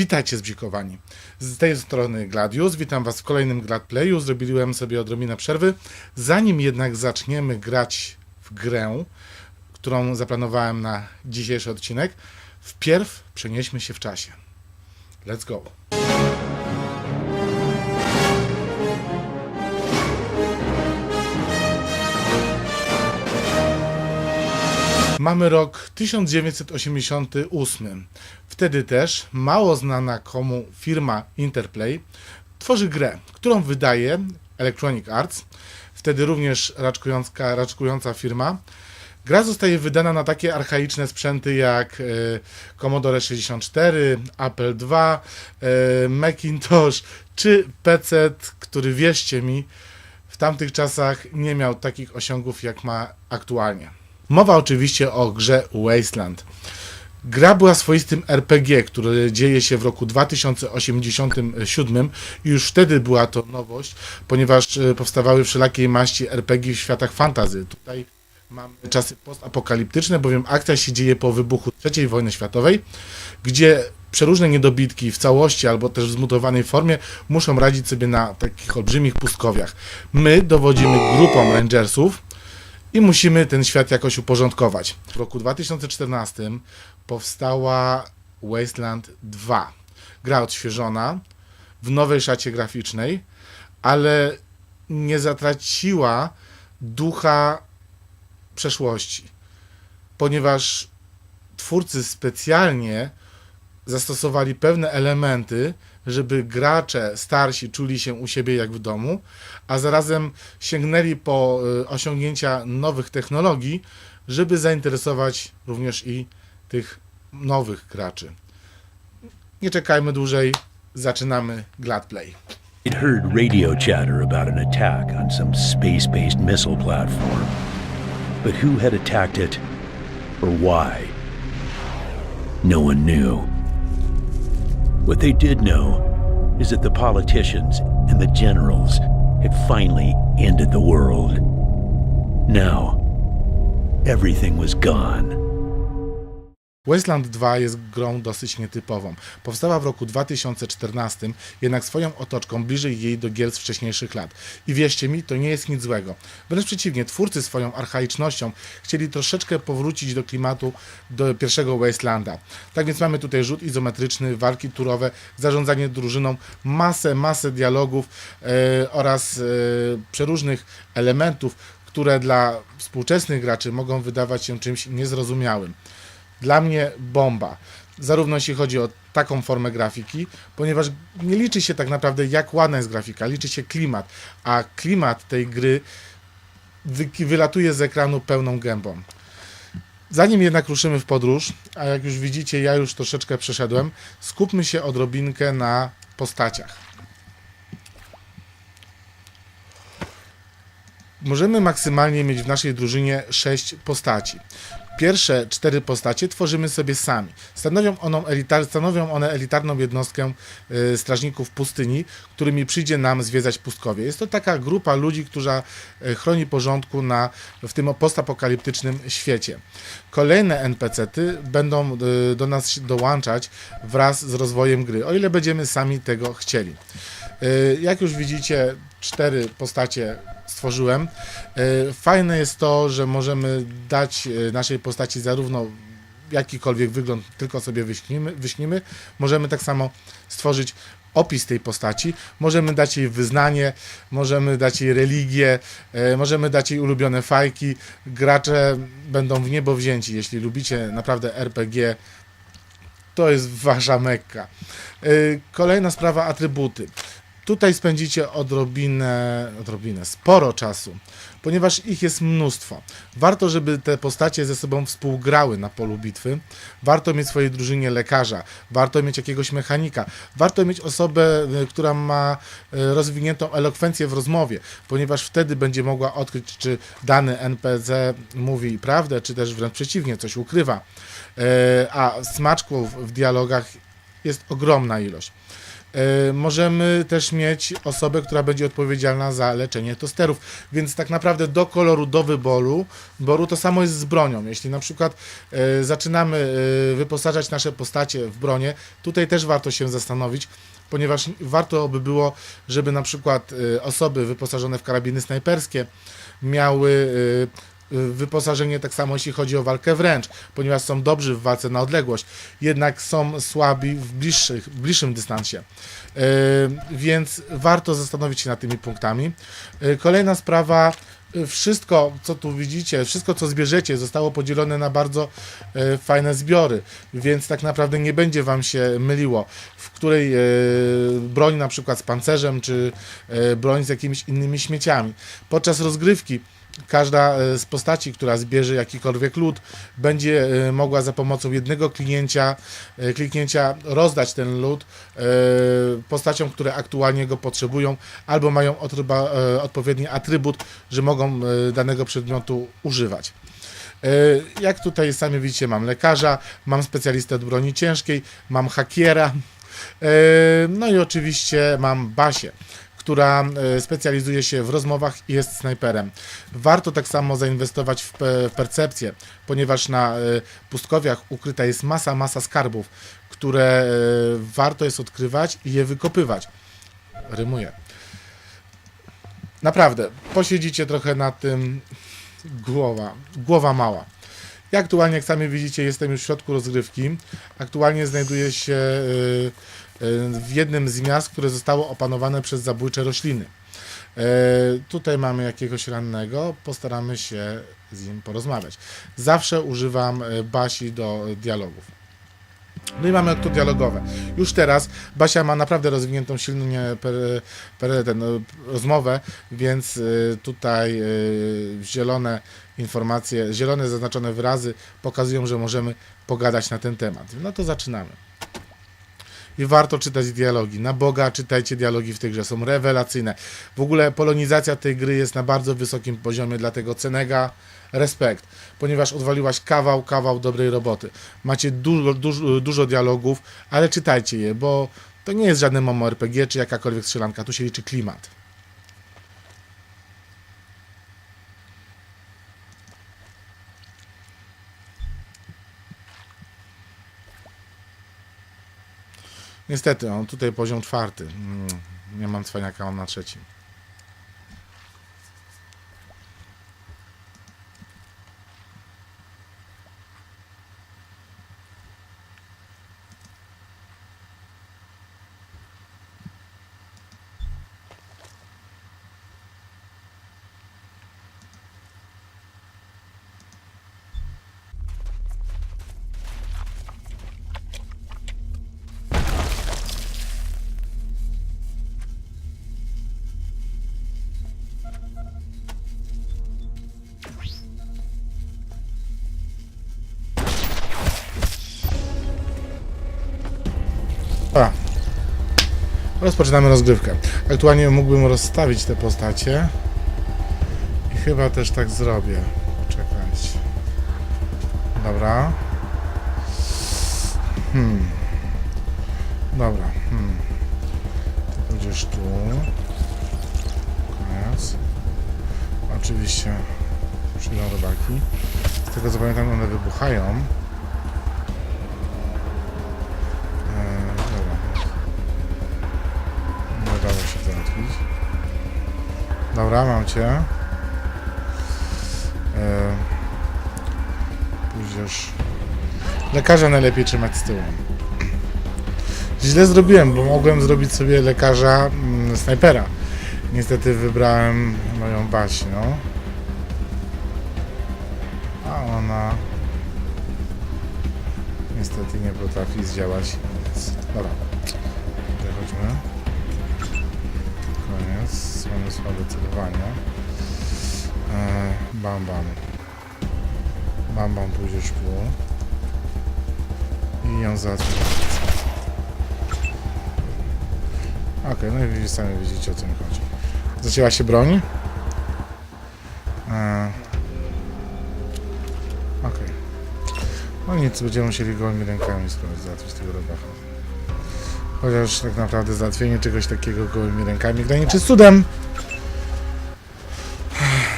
Witajcie zbzikowani. Z tej strony Gladius, witam was w kolejnym Gladplayu. Zrobiłem sobie odrobinę przerwy. Zanim jednak zaczniemy grać w grę, którą zaplanowałem na dzisiejszy odcinek, wpierw przenieśmy się w czasie. Let's go. Mamy rok 1988. Wtedy też mało znana komu firma Interplay tworzy grę, którą wydaje Electronic Arts, wtedy również raczkująca, raczkująca firma. Gra zostaje wydana na takie archaiczne sprzęty jak e, Commodore 64, Apple II, e, Macintosh czy PC, który wierzcie mi, w tamtych czasach nie miał takich osiągów jak ma aktualnie. Mowa oczywiście o grze Wasteland. Gra była swoistym RPG, który dzieje się w roku 2087 i już wtedy była to nowość, ponieważ e, powstawały wszelakiej maści RPG w światach fantazy. Tutaj mamy czasy postapokaliptyczne, bowiem akcja się dzieje po wybuchu III wojny światowej, gdzie przeróżne niedobitki w całości albo też w zmutowanej formie muszą radzić sobie na takich olbrzymich pustkowiach. My dowodzimy grupą rangersów, i musimy ten świat jakoś uporządkować. W roku 2014 powstała Wasteland 2. Gra odświeżona, w nowej szacie graficznej, ale nie zatraciła ducha przeszłości, ponieważ twórcy specjalnie zastosowali pewne elementy, żeby gracze starsi czuli się u siebie jak w domu, a zarazem sięgnęli po y, osiągnięcia nowych technologii, żeby zainteresować również i tych nowych graczy. Nie czekajmy dłużej, zaczynamy Gladplay. It heard radio chatter about an attack on some space based missile platform. But who had attacked it or why? No one knew. What they did know is that the politicians and the generals had finally ended the world. Now, everything was gone. Wasteland 2 jest grą dosyć nietypową. Powstała w roku 2014, jednak swoją otoczką bliżej jej do gier z wcześniejszych lat. I wierzcie mi, to nie jest nic złego. Wręcz przeciwnie, twórcy swoją archaicznością chcieli troszeczkę powrócić do klimatu do pierwszego Wastelanda. Tak więc mamy tutaj rzut izometryczny, walki turowe, zarządzanie drużyną, masę, masę dialogów e, oraz e, przeróżnych elementów, które dla współczesnych graczy mogą wydawać się czymś niezrozumiałym. Dla mnie bomba. Zarówno jeśli chodzi o taką formę grafiki, ponieważ nie liczy się tak naprawdę jak ładna jest grafika, liczy się klimat, a klimat tej gry wy- wylatuje z ekranu pełną gębą. Zanim jednak ruszymy w podróż, a jak już widzicie, ja już troszeczkę przeszedłem, skupmy się odrobinkę na postaciach. Możemy maksymalnie mieć w naszej drużynie 6 postaci. Pierwsze cztery postacie tworzymy sobie sami. Stanowią, elitar, stanowią one elitarną jednostkę y, strażników pustyni, którymi przyjdzie nam zwiedzać pustkowie. Jest to taka grupa ludzi, która y, chroni porządku na, w tym postapokaliptycznym świecie. Kolejne NPC-ty będą y, do nas dołączać wraz z rozwojem gry, o ile będziemy sami tego chcieli. Y, Jak już widzicie, cztery postacie stworzyłem. Y, Fajne jest to, że możemy dać y, naszej postaci zarówno jakikolwiek wygląd tylko sobie wyśnimy, wyśnimy. Możemy tak samo stworzyć opis tej postaci, możemy dać jej wyznanie, możemy dać jej religię, możemy dać jej ulubione fajki. Gracze będą w niebo wzięci, jeśli lubicie naprawdę RPG, to jest wasza mekka. Kolejna sprawa, atrybuty. Tutaj spędzicie odrobinę, odrobinę, sporo czasu, ponieważ ich jest mnóstwo. Warto, żeby te postacie ze sobą współgrały na polu bitwy. Warto mieć w swojej drużynie lekarza, warto mieć jakiegoś mechanika, warto mieć osobę, y, która ma y, rozwiniętą elokwencję w rozmowie, ponieważ wtedy będzie mogła odkryć, czy dany NPC mówi prawdę, czy też wręcz przeciwnie, coś ukrywa. Y, A smaczków w dialogach jest ogromna ilość. E, Możemy też mieć osobę, która będzie odpowiedzialna za leczenie tosterów, więc tak naprawdę do koloru, do wyboru, wyboru to samo jest z bronią. Jeśli na przykład e, zaczynamy e, wyposażać nasze postacie w bronię, tutaj też warto się zastanowić, ponieważ warto by było, żeby na przykład osoby wyposażone w karabiny snajperskie miały wyposażenie tak samo jeśli chodzi o walkę wręcz, ponieważ są dobrzy w walce na odległość, jednak są słabi w, bliższych, w bliższym dystansie. Yy, więc warto zastanowić się nad tymi punktami. Yy, kolejna sprawa, wszystko co tu widzicie, wszystko co zbierzecie zostało podzielone na bardzo yy, fajne zbiory, więc tak naprawdę nie będzie Wam się myliło, w której yy, broń na przykład z pancerzem, czy yy, broń z jakimiś innymi śmieciami. Podczas rozgrywki każda e, z postaci, która zbierze jakikolwiek lód, będzie e, mogła za pomocą jednego kliknięcia, e, kliknięcia rozdać ten lód postaciom, które aktualnie go potrzebują, albo mają odpowiedni atrybut, że mogą danego przedmiotu używać. Jak tutaj sami widzicie, mam lekarza, mam specjalistę od broni ciężkiej, mam hakiera, no i oczywiście mam Basię która e, specjalizuje się w rozmowach i jest snajperem. Warto tak samo zainwestować w, w percepcję, ponieważ na e, pustkowiach ukryta jest masa, masa skarbów, które e, warto jest odkrywać i je wykopywać. Rymuję. Naprawdę, posiedzicie trochę na tym głowa, głowa mała. Ja aktualnie, jak sami widzicie, jestem już w środku rozgrywki. Aktualnie znajduję się w jednym z miast, które zostało opanowane przez zabójcze rośliny. E, tutaj mamy jakiegoś rannego, postaramy się z nim porozmawiać. Zawsze używam e, Basi do e, dialogów. No i mamy akty dialogowe. Już teraz Basia ma naprawdę rozwiniętą silnie per, per, ten, no, rozmowę, więc y, tutaj zielone informacje, zielone zaznaczone wyrazy pokazują, że możemy pogadać na ten temat. No to zaczynamy. I warto czytać dialogi. Na Boga czytajcie dialogi w tej grze, są rewelacyjne. W ogóle polonizacja tej gry jest na bardzo wysokim poziomie, dlatego Cenega, respekt, ponieważ odwaliłaś kawał, kawał dobrej roboty. Macie dużo, dużo, dużo dialogów, ale czytajcie je, bo to nie jest żadne MMO RPG czy jakakolwiek strzelanka, tu się liczy klimat. Niestety, on tutaj poziom czwarty. Mm, Nie mam cwaniaka, mam na trzecim. Rozpoczynamy rozgrywkę. Aktualnie mógłbym rozstawić te postacie. I chyba też tak zrobię. Czekać. Dobra. Hmm. Dobra. Hmm. Ty pójdziesz tu. Koniec. Oczywiście przyjdą robaki. Z tego co pamiętam one wybuchają. Dobra, mam cię. Eee, pójdziesz. Lekarza najlepiej trzymać z tyłu. Źle zrobiłem, bo mogłem zrobić sobie lekarza mm, snajpera. Niestety wybrałem moją Basię. A ona niestety nie potrafi zdziałać nic. Dobra, tutaj chodźmy. Koniec. Mamy słabe celowanie. E, bam, bam. Bam, bam, pójdziesz tu. I ją załatwimy. Okej, no i sami widzicie o co mi chodzi. Zacięła się broń. E, Okej. No nic, będziemy musieli gołymi rękami spróbować załatwić tego robacha. Chociaż tak naprawdę załatwienie czegoś takiego gołymi rękami graniczy z cudem.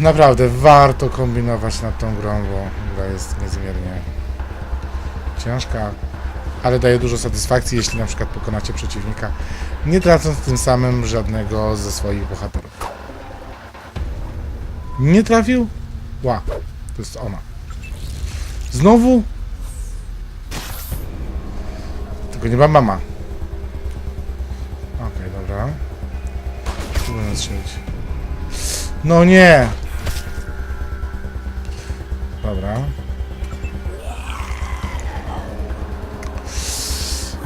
Naprawdę warto kombinować nad tą grą, bo gra jest niezmiernie ciężka, ale daje dużo satysfakcji, jeśli na przykład pokonacie przeciwnika, nie tracąc tym samym żadnego ze swoich bohaterów. Nie trafił? Ła, to jest ona. Znowu? Tylko nie ma mama. No nie! Dobra.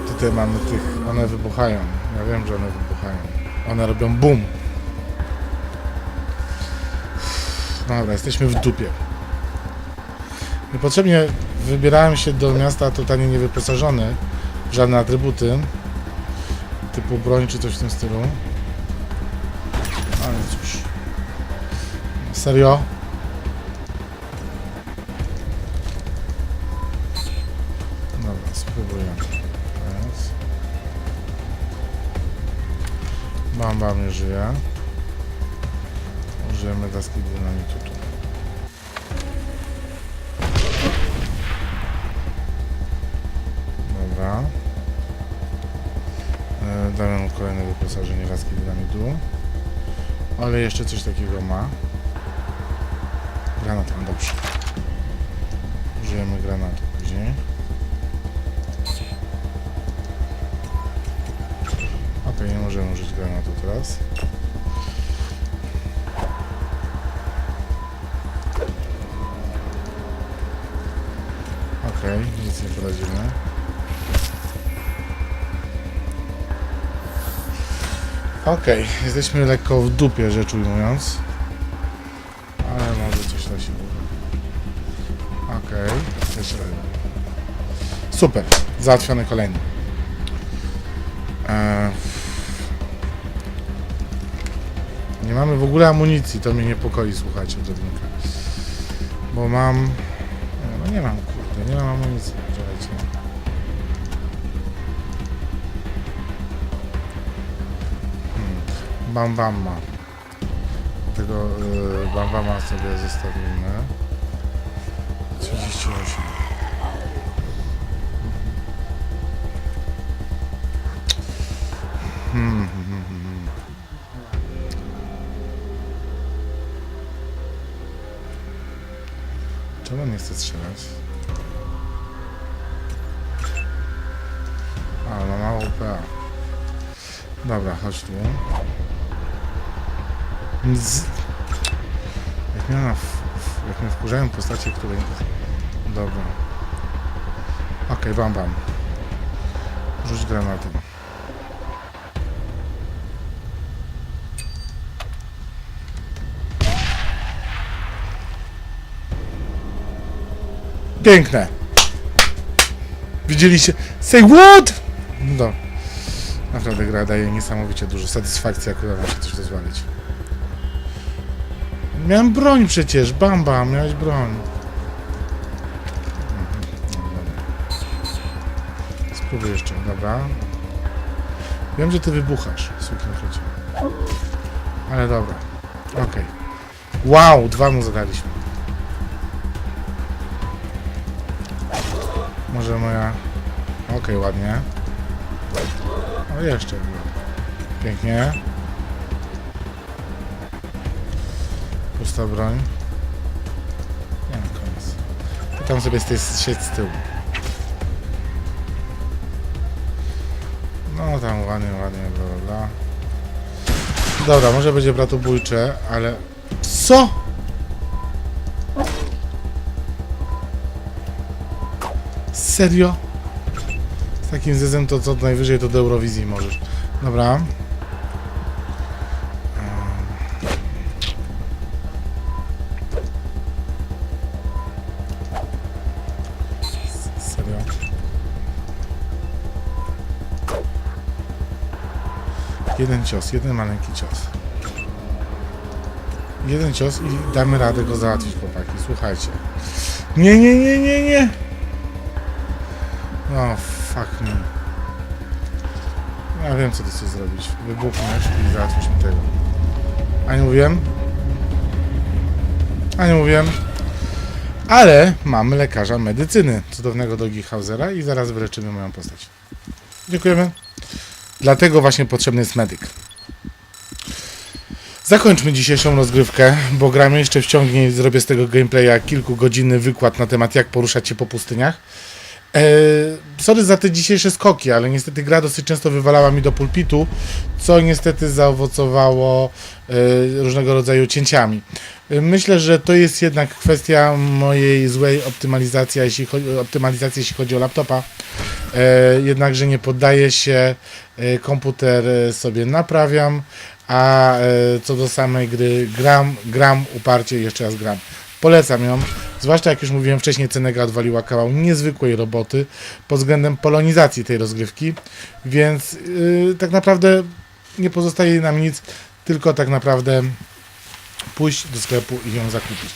Tutaj mamy tych... One wybuchają. Ja wiem, że one wybuchają. One robią BUM! Dobra, jesteśmy w dupie. Niepotrzebnie wybierałem się do miasta totalnie niewyposażony żadne atrybuty typu broń czy coś w tym stylu. Serio? Dobra, spróbuję. Teraz. Bam, bam, nie żyje. Użyjemy daski dynamitu tu. Dobra. E, Damy mu kolejne wyposażenie laski dynamitu. Ale jeszcze coś takiego ma. Granat mam dobrze. Użyjemy granatu później. Ok, nie możemy użyć granatu teraz. Okej, nic nie poradzimy. Okej, jesteśmy lekko w dupie, rzecz ujmując. Super, załatwiony kolejny. Eee, nie mamy w ogóle amunicji, to mnie niepokoi, słuchajcie, odrobinkę. Bo mam... No nie mam, kurde, nie mam amunicji, czekajcie. Bam Bama. Tego y, Bam Bama sobie zostawimy. Hmm, hmm, hmm. Czemu nie chce strzelać? A, ma mało PA. Dobra, chodź tu. Z... Jak mnie, na w... jak mnie wkurzają postacie, które... Dobra. Okej, bam bam. Rzuć granatem. Piękne. Widzieliście? Say what? No. Naprawdę gra daje niesamowicie dużo satysfakcji, jak uda wam się coś rozwalić. Miałem broń przecież, bamba, miałeś broń. Spróbuj jeszcze, dobra. Wiem, że ty wybuchasz, sukinchrycie. Ale dobra, okej. Wow, dwa mu zadaliśmy. Może moja... Okej, ładnie. O, jeszcze. Pięknie. Pusta broń. Nie ma koniec. Ty tam sobie z tej siedź z tyłu. No tam ładnie, ładnie, bla bla. Dobra, może będzie bratobójcze, ale... Co? Serio? Z takim zezem to co najwyżej to do Eurowizji możesz. Dobra. Serio? Jeden cios, jeden maleńki cios. Jeden cios i damy radę go załatwić, chłopaki. Słuchajcie. Nie, nie, nie, nie, nie. O, fuck me. Ja wiem, co ty chcesz zrobić. Wybuchniesz i załatwisz mi tego. A nie mówiłem? A nie mówiłem? Ale mamy lekarza medycyny, cudownego Dogi Hausera i zaraz wyleczymy moją postać. Dziękujemy. Dlatego właśnie potrzebny jest medyk. Zakończmy dzisiejszą rozgrywkę, bo gramy jeszcze wciągnie i zrobię z tego gameplaya kilkugodzinny wykład na temat jak poruszać się po pustyniach. Eee, sorry za te dzisiejsze skoki, ale niestety gra dosyć często wywalała mi do pulpitu, co niestety zaowocowało e, różnego rodzaju cięciami. E, Myślę, że to jest jednak kwestia mojej złej optymalizacji, jeśli chodzi, optymalizacji, jeśli chodzi o laptopa. E, jednakże nie poddaję się, e, komputer e, sobie naprawiam, a e, co do samej gry, gram, gram uparcie jeszcze raz gram. Polecam ją, zwłaszcza jak już mówiłem wcześniej, Cenega odwaliła kawał niezwykłej roboty pod względem polonizacji tej rozgrywki, więc yy, tak naprawdę nie pozostaje nam nic, tylko tak naprawdę pójść do sklepu i ją zakupić.